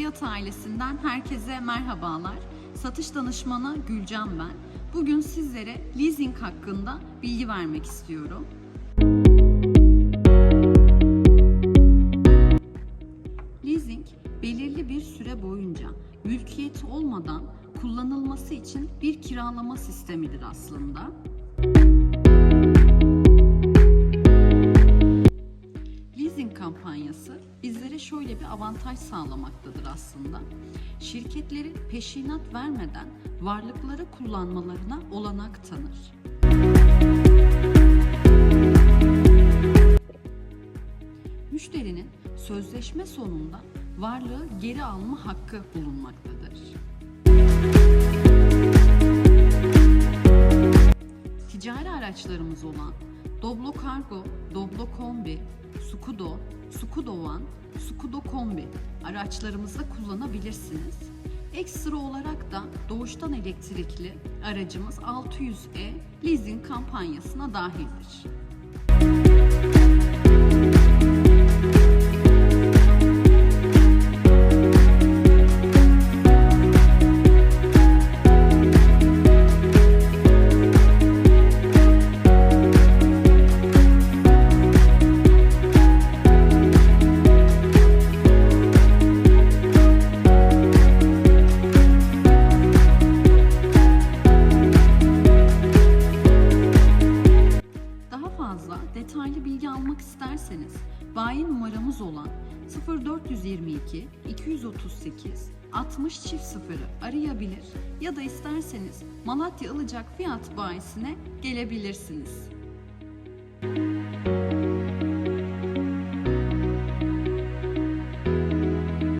Fiyat ailesinden herkese merhabalar. Satış danışmanı Gülcan ben. Bugün sizlere leasing hakkında bilgi vermek istiyorum. Leasing, belirli bir süre boyunca mülkiyeti olmadan kullanılması için bir kiralama sistemidir aslında. Kampanyası bizlere şöyle bir avantaj sağlamaktadır aslında. Şirketlerin peşinat vermeden varlıkları kullanmalarına olanak tanır. Müşterinin sözleşme sonunda varlığı geri alma hakkı bulunmaktadır. Ticari araçlarımız olan Doblo Cargo, Doblo Kombi, Skudo, Skudo One, Skudo Kombi araçlarımızda kullanabilirsiniz. Ekstra olarak da doğuştan elektrikli aracımız 600E leasing kampanyasına dahildir. Daha bilgi almak isterseniz bayi numaramız olan 0422 238 60 çift sıfırı arayabilir ya da isterseniz Malatya Ilıcak Fiyat Bayisi'ne gelebilirsiniz.